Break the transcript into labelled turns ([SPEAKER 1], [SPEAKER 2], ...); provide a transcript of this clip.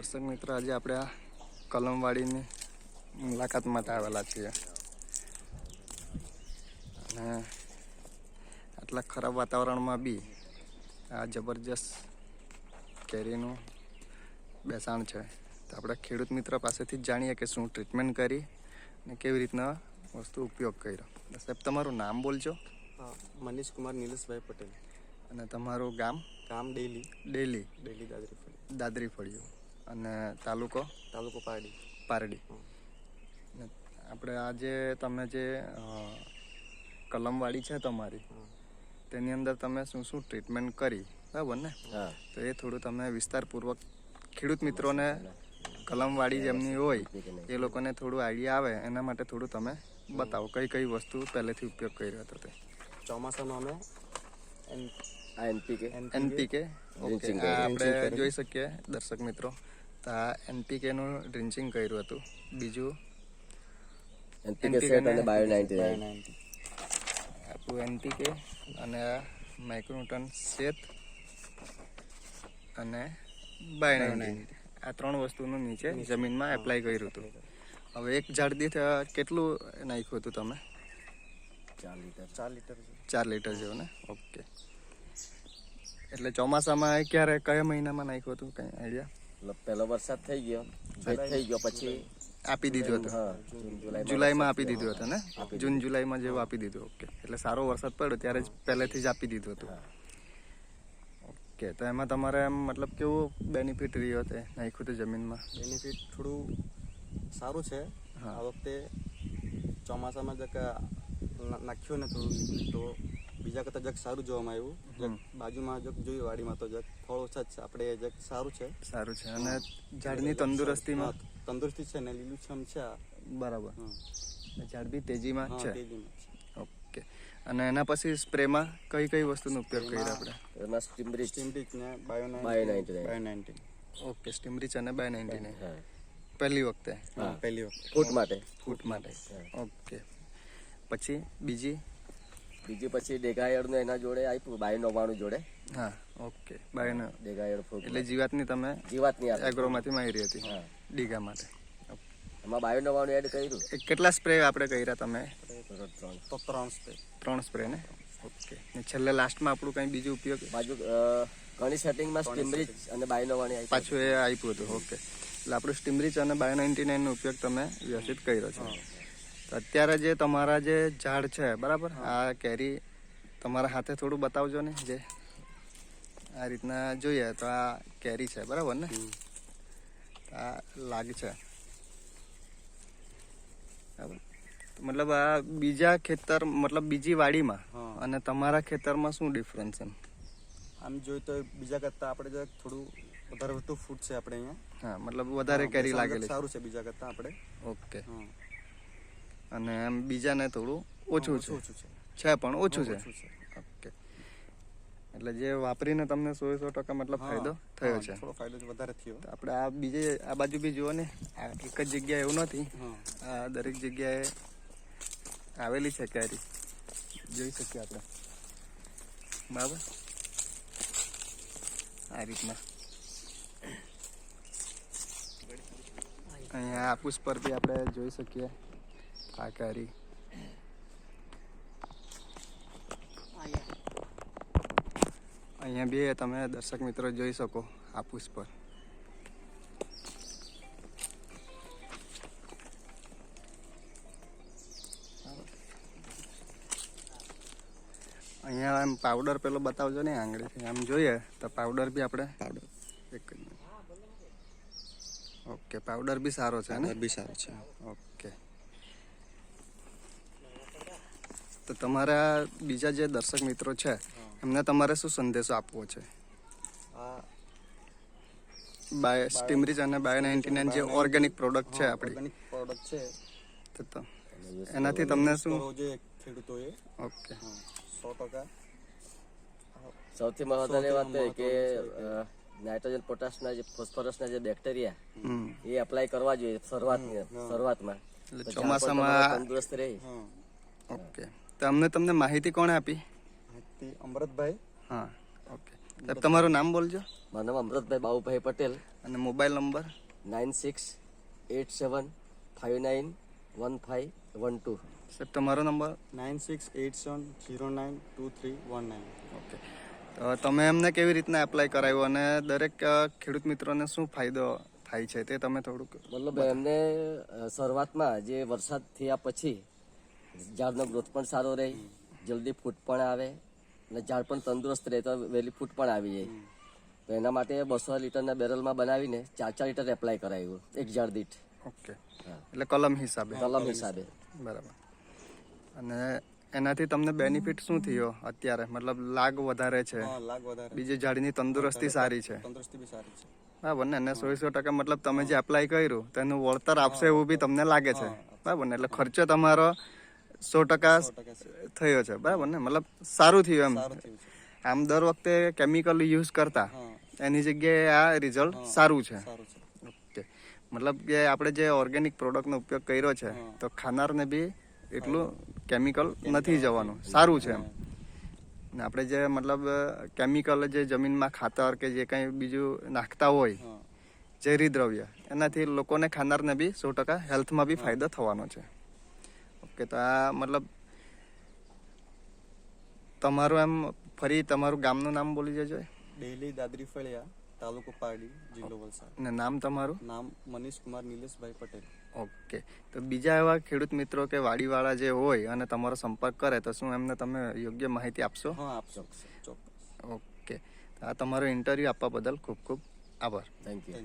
[SPEAKER 1] દર્શક મિત્રો આજે આપણે આ કલમવાડીની મુલાકાત માટે આવેલા છીએ. અને આટલા ખરાબ વાતાવરણમાં બી આ જબરજસ્ત કેરીનું બેસાણ છે. તો આપણે ખેડૂત મિત્ર પાસેથી જ જાણીએ કે શું ટ્રીટમેન્ટ કરી અને કેવી રીતના વસ્તુ ઉપયોગ કર્યો. સાહેબ તમારું નામ બોલજો.
[SPEAKER 2] મનીષ કુમાર નિલેશભાઈ પટેલ.
[SPEAKER 1] અને તમારું ગામ?
[SPEAKER 2] કામ ડેલી.
[SPEAKER 1] ડેલી.
[SPEAKER 2] ડેલી દાદરી ફળી
[SPEAKER 1] દાદરી ફળિયું. અને તાલુકો?
[SPEAKER 2] તાલુકો પારડી.
[SPEAKER 1] પારડી. આપણે આજે તમે જે કલમવાળી કલમવાડી છે તમારી તેની અંદર તમે શું શું ટ્રીટમેન્ટ કરી? બરાબર ને? તો એ થોડું તમે વિસ્તારપૂર્વક ખેડૂત મિત્રોને કલમવાડી જેમની હોય એ લોકોને થોડું આઈડિયા આવે એના માટે થોડું તમે બતાવો કઈ કઈ વસ્તુ પહેલેથી ઉપયોગ કર્યો હતો તે?
[SPEAKER 2] ચોમાસામાં અમે
[SPEAKER 3] એનપીકે.
[SPEAKER 1] એનપીકે. આપણે જોઈ શકીએ દર્શક મિત્રો. આ એનપીકેનું ડ્રિન્ચિંગ કર્યું હતું. બીજું?
[SPEAKER 3] એનપીકે સેટ અને બાયો નાઇન્ટી
[SPEAKER 2] બાય
[SPEAKER 3] નાઇન
[SPEAKER 1] આપણું એનપીકે અને આ માઇક્રોન્યુટન શેત અને બાયનાઇન્ટી આ ત્રણ વસ્તુનું નીચે જમીનમાં એપ્લાય કર્યું હતું. હવે એક ઝાડ દીઠ કેટલું નાખ્યું હતું તમે?
[SPEAKER 3] ચાર લીટર.
[SPEAKER 2] ચાર લીટર
[SPEAKER 1] ચાર લીટર જેવું ને? ઓકે. એટલે ચોમાસામાં એ ક્યારે કયા મહિનામાં નાખ્યું હતું? કઈ આઈડિયા?
[SPEAKER 3] પહેલો વરસાદ થઈ ગયો ભેજ થઈ ગયો પછી
[SPEAKER 1] આપી દીધું હતું જુલાઈમાં આપી દીધું હતું ને? જૂન જુલાઈમાં જેવું આપી દીધું ઓકે. એટલે સારો વરસાદ પડ્યો ત્યારે જ પહેલેથી જ આપી દીધું હતું. ઓકે તો એમાં તમારે એમ મતલબ કેવું બેનિફિટ રહ્યો તે નાખ્યું હતું જમીનમાં?
[SPEAKER 2] બેનિફિટ થોડું સારું છે. આ વખતે ચોમાસામાં ના- નાખ્યું ને થોડું તો બીજા કરતાં જગ સારું જોવામાં આવ્યું. જક બાજુમાં જગ જોયું વાડીમાં તો જગ ફળ ઓછા જ છે. આપણે જગ સારું છે.
[SPEAKER 1] સારું છે. અને ઝાડની તંદુરસ્તીમાં?
[SPEAKER 2] તંદુરસ્તી છે ને લીલુંછમ છે
[SPEAKER 1] બરાબર. ઝાડ બી તેજીમાં છે?
[SPEAKER 2] તેજીમાં
[SPEAKER 1] ઓકે. અને એના પછી સ્પ્રેમાં કઈ કઈ વસ્તુનો ઉપયોગ કર્યો આપણે?
[SPEAKER 3] એમાં સ્ટીમબ્રિજ
[SPEAKER 2] સ્ટીમરીચ ને bio
[SPEAKER 3] Bio 99.
[SPEAKER 2] Bio nineteen
[SPEAKER 1] okay Steamrich અને બાય નાઇન્ટી
[SPEAKER 3] ને
[SPEAKER 1] પહેલી વખતે?
[SPEAKER 2] હા. પહેલી વખતે.
[SPEAKER 3] ફૂટ માટે.
[SPEAKER 1] ફૂટ માટે. ઓકે. પછી બીજી?
[SPEAKER 3] બીજી પછી ડેગાયડનું એના જોડે આપ્યું બાય નવાણું જોડે.
[SPEAKER 1] હા ઓકે. બાય
[SPEAKER 3] ડેગાયડ ફૂગ
[SPEAKER 1] એટલે જીવાતની તમે
[SPEAKER 3] જીવાતની
[SPEAKER 1] એગ્રોમાંથી માંગી હતી
[SPEAKER 3] હા.
[SPEAKER 1] ડીગા માટે.
[SPEAKER 3] એમાં બાયો નવાણું એડ કર્યું.
[SPEAKER 1] કેટલા સ્પ્રે આપણે કર્યા તમે?
[SPEAKER 3] ત્રણ
[SPEAKER 2] તો ત્રણ સ્પ્રે
[SPEAKER 1] ત્રણ સ્પ્રે ને? ઓકે. ને છેલ્લે લાસ્ટમાં આપણું કંઈ બીજું ઉપયોગ?
[SPEAKER 3] બાજુ ઘણી સેટિંગમાં સ્ટીમરીચ અને બાયો નવ્વાણું
[SPEAKER 1] પાછું એ આપ્યું હતું ઓકે. એટલે આપણું સ્ટીમરીચ અને બાયો નાઇન્ટી નાઇનનો ઉપયોગ તમે વ્યવસ્થિત કર્યો છે. અત્યારે જે તમારા જે ઝાડ છે બરાબર? આ કેરી તમારા હાથે થોડું બતાવજો ને જે આ રીતના જોઈએ તો આ કેરી છે બરાબર ને? આ લાગ છે. મતલબ આ બીજા ખેતર મતલબ બીજી વાડીમાં અને તમારા ખેતરમાં શું ડિફરન્સ છે?
[SPEAKER 2] આમ જોઈએ તો બીજા કરતાં આપણે જે થોડું વધારે વધતું ફૂટ છે આપણે અહીંયા.
[SPEAKER 1] હા મતલબ વધારે કેરી લાગેલી
[SPEAKER 2] સારું છે બીજા કરતા આપણે.
[SPEAKER 1] ઓકે.
[SPEAKER 2] હા.
[SPEAKER 1] અને એમ બીજાને થોડું ઓછું છે.
[SPEAKER 2] છે.
[SPEAKER 1] પણ ઓછું છે. ઓકે. એટલે જે વાપરીને તમને સો સો ટકા મતલબ ફાયદો થયો છે.
[SPEAKER 2] થોડો ફાયદો વધારે થયો.
[SPEAKER 1] આપણે આ બીજે આ બાજુ બી જુઓ ને આ એક જ જગ્યાએ એવું નથી. આ દરેક જગ્યાએ આવેલી છે કેરી. જોઈ શકીએ આપણે. બરાબર? આ રીતના. અહીંયા આફૂસ પર બી આપણે જોઈ શકીએ. આ કેરી અહીંયા બી તમે દર્શક મિત્રો જોઈ શકો આફૂસ પર અહીંયા એમ પાવડર પેલો બતાવજો ને આંગળીથી આમ જોઈએ તો પાવડર બી આપણે પાવડર એક જ મિનિટ. ઓકે પાવડર બી સારો છે ને
[SPEAKER 2] બી સારું છે
[SPEAKER 1] ઓકે તો તમારા બીજા જે દર્શક મિત્રો છે એમને તમારે શું સંદેશો આપવો છે? બાય સ્ટીમરીજ અને બાયો નાઇન્ટી નાઇન જે ઓર્ગેનિક પ્રોડક્ટ છે આપણી.
[SPEAKER 2] પ્રોડક્ટ છે.
[SPEAKER 1] તો તો એનાથી તમને શું?
[SPEAKER 2] ખેડૂતોએ
[SPEAKER 1] ઓકે.
[SPEAKER 2] સો ટકા.
[SPEAKER 3] સૌથી મહત્વની વાત એ કે નાઇટ્રોજન પોટાશના જે ફોસ્ફરસના જે બેક્ટેરિયા એ એપ્લાય કરવા જોઈએ શરૂઆતની શરૂઆતમાં.
[SPEAKER 1] ચોમાસામાં
[SPEAKER 3] તંદુરસ્ત રહે.
[SPEAKER 1] ઓકે. તો અમને તમને માહિતી કોણે આપી?
[SPEAKER 2] માહિતી અમૃતભાઈ.
[SPEAKER 1] હા ઓકે. સાહેબ તમારું નામ બોલજો.
[SPEAKER 3] મારું નામ અમૃતભાઈ બાબુભાઈ પટેલ.
[SPEAKER 1] અને mobile number?
[SPEAKER 3] Nine six eight seven five nine one five one two.
[SPEAKER 1] સાહેબ તમારો number?
[SPEAKER 2] Nine six eight seven zero nine two three one nine.
[SPEAKER 1] Okay. તો તમે એમને કેવી રીતના એપ્લાય કરાવ્યું અને દરેક ખેડૂત મિત્રોને શું ફાયદો થાય છે તે તમે થોડુંક
[SPEAKER 3] મતલબ એમને શરૂઆતમાં જે વરસાદ થયા પછી ઝાડનો ગ્રોથ પણ સારો રહે જલ્દી ફૂટ પણ આવે અને ઝાડ પણ તંદુરસ્ત રહે તો વહેલી ફૂટ પણ આવી જાય. તો એના માટે બસો લીટરના બેરલમાં બનાવીને ચાર ચાર લીટર એપ્લાય કરાવ્યું એક ઝાડ દીઠ.
[SPEAKER 1] ઓકે. એટલે કલમ હિસાબે.
[SPEAKER 3] કલમ હિસાબે.
[SPEAKER 1] બરાબર. અને એનાથી તમને બેનિફિટ શું થયો અત્યારે? મતલબ લાગ વધારે છે.
[SPEAKER 2] લાગ વધારે.
[SPEAKER 1] બીજી ઝાડની તંદુરસ્તી સારી છે.
[SPEAKER 2] તંદુરસ્તી બી સારી છે.
[SPEAKER 1] બરાબર ને? અને સો સો ટકા મતલબ તમે જે એપ્લાય કર્યું તેનું વળતર આપશે એવું બી તમને લાગે છે. બરાબર ને? એટલે ખર્ચો તમારો સો ટકા થયો છે. બરાબર ને? મતલબ સારું થયું એમ. આમ દર વખતે કેમિકલ યુઝ કરતા એની જગ્યાએ આ રિઝલ્ટ સારું છે. ઓકે મતલબ કે આપણે જે ઓર્ગેનિક પ્રોડક્ટનો ઉપયોગ કર્યો છે તો ખાનારને બી એટલું કેમિકલ નથી જવાનું. સારું છે એમ. ને આપણે જે મતલબ કેમિકલ જે જમીનમાં ખાતર કે જે કંઈ બીજું નાખતા હોય ઝેરી દ્રવ્ય એનાથી લોકોને ખાનારને બી સો ટકા હેલ્થમાં બી ફાયદો થવાનો છે. ઓકે તો આ મતલબ તમારું એમ ફરી તમારું ગામનું નામ બોલી જજો
[SPEAKER 2] ડેલી દાદરી ફળિયા તાલુકો પારડી જિલ્લો વલસાડ.
[SPEAKER 1] ને નામ તમારું?
[SPEAKER 2] નામ મનીષ કુમાર નિલેશભાઈ પટેલ.
[SPEAKER 1] ઓકે. તો બીજા એવા ખેડૂત મિત્રો કે વાડીવાળા જે હોય અને તમારો સંપર્ક કરે તો શું એમને તમે યોગ્ય માહિતી આપશો?
[SPEAKER 2] હા આપશો ચોક્કસ.
[SPEAKER 1] ઓકે. આ તમારો ઇન્ટરવ્યૂ આપવા બદલ ખૂબ ખૂબ આભાર.
[SPEAKER 3] Thank you